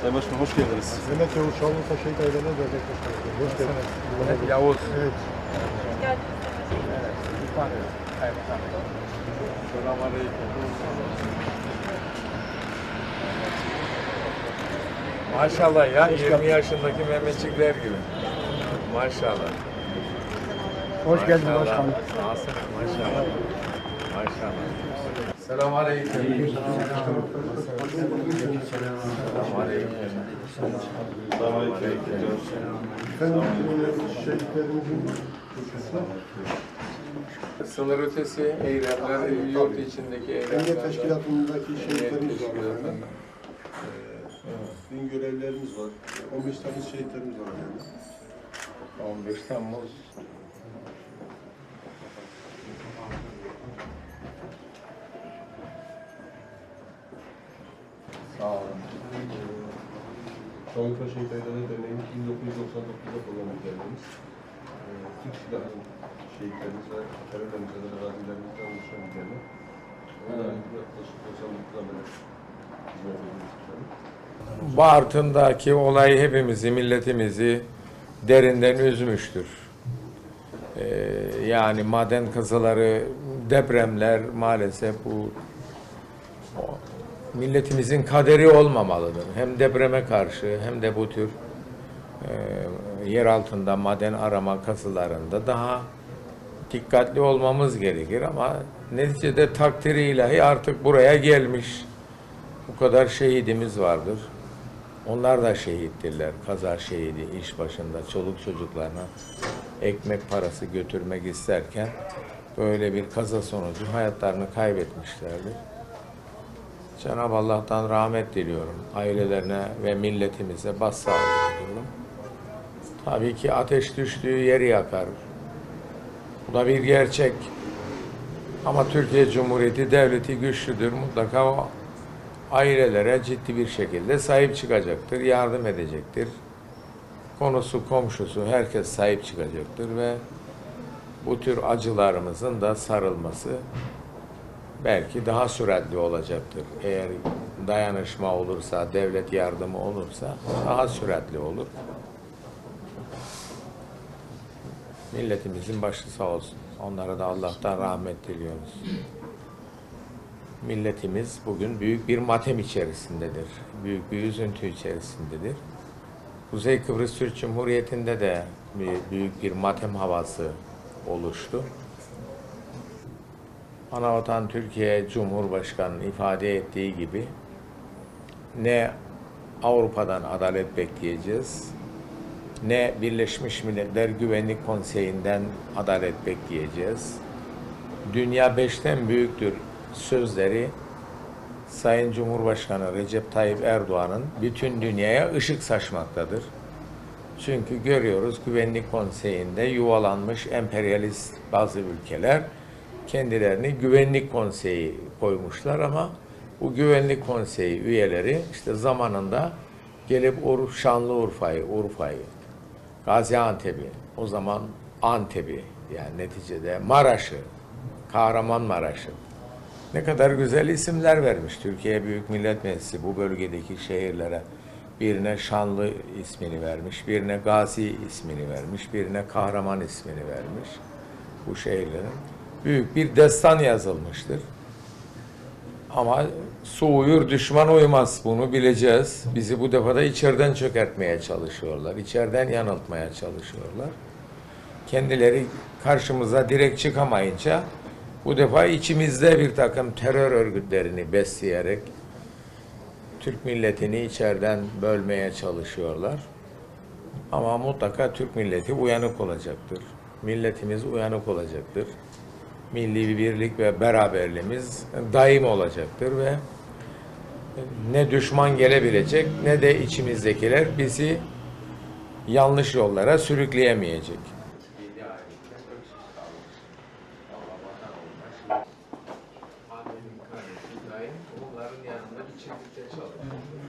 Sayın Başkanım hoş geldiniz. Mehmet Yavuz Şanlıurfa Şehit Aileler Dernek Başkanı. Hoş geldiniz. Mehmet Yavuz. Evet. Maşallah ya 20 yaşındaki Mehmetçikler gibi. Maşallah. Hoş geldin Maşallah. başkanım. Nasılsın? Maşallah. Maşallah. Selamun aleyküm. Selamun aleyküm. Efendim, şehitlerimizin Sınır ötesi eylemler, yurt içindeki eylemler. Emniyet Teşkilatı'ndaki şehitlerimiz var. Din görevlerimiz var. 15 tane şehitlerimiz var yani. 15 Temmuz. Şanlıurfa Şehit Aileler Derneği'nin 1999'da kurulan derneğimiz. Ee, Türk Silahı şehitlerimiz ve terörle mücadele gazilerimizden oluşan bir dernek. Ona yaklaşık 99'dan beri hizmet ediyoruz efendim. Bartın'daki olay hepimizi, milletimizi derinden üzmüştür. Ee, yani maden kazıları, depremler maalesef bu milletimizin kaderi olmamalıdır. Hem depreme karşı hem de bu tür e, yer altında maden arama kazılarında daha dikkatli olmamız gerekir ama neticede takdiri ilahi artık buraya gelmiş. Bu kadar şehidimiz vardır. Onlar da şehittirler. Kaza şehidi, iş başında çoluk çocuklarına ekmek parası götürmek isterken böyle bir kaza sonucu hayatlarını kaybetmişlerdir. Cenab-ı Allah'tan rahmet diliyorum. Ailelerine ve milletimize başsağlığı diliyorum. Tabii ki ateş düştüğü yeri yakar. Bu da bir gerçek. Ama Türkiye Cumhuriyeti devleti güçlüdür. Mutlaka o ailelere ciddi bir şekilde sahip çıkacaktır, yardım edecektir. Konusu, komşusu herkes sahip çıkacaktır ve bu tür acılarımızın da sarılması belki daha süratli olacaktır. Eğer dayanışma olursa, devlet yardımı olursa daha süratli olur. Milletimizin başı sağ olsun. Onlara da Allah'tan rahmet diliyoruz. Milletimiz bugün büyük bir matem içerisindedir. Büyük bir üzüntü içerisindedir. Kuzey Kıbrıs Türk Cumhuriyeti'nde de büyük bir matem havası oluştu. Anavatan Türkiye Cumhurbaşkanı ifade ettiği gibi ne Avrupa'dan adalet bekleyeceğiz, ne Birleşmiş Milletler Güvenlik Konseyi'nden adalet bekleyeceğiz. Dünya beşten büyüktür sözleri Sayın Cumhurbaşkanı Recep Tayyip Erdoğan'ın bütün dünyaya ışık saçmaktadır. Çünkü görüyoruz Güvenlik Konseyi'nde yuvalanmış emperyalist bazı ülkeler kendilerini Güvenlik Konseyi koymuşlar ama bu Güvenlik Konseyi üyeleri işte zamanında gelip Ur Şanlıurfa'yı, Urfa'yı, Gaziantep'i, o zaman Antep'i yani neticede Maraş'ı, Kahramanmaraş'ı ne kadar güzel isimler vermiş Türkiye Büyük Millet Meclisi bu bölgedeki şehirlere. Birine Şanlı ismini vermiş, birine Gazi ismini vermiş, birine Kahraman ismini vermiş bu şehirlerin. Büyük bir destan yazılmıştır. Ama su uyur, düşman uymaz. Bunu bileceğiz. Bizi bu defa da içeriden çökertmeye çalışıyorlar. içeriden yanıltmaya çalışıyorlar. Kendileri karşımıza direkt çıkamayınca bu defa içimizde bir takım terör örgütlerini besleyerek Türk milletini içeriden bölmeye çalışıyorlar. Ama mutlaka Türk milleti uyanık olacaktır. Milletimiz uyanık olacaktır. Milli bir birlik ve beraberliğimiz daim olacaktır ve ne düşman gelebilecek ne de içimizdekiler bizi yanlış yollara sürükleyemeyecek.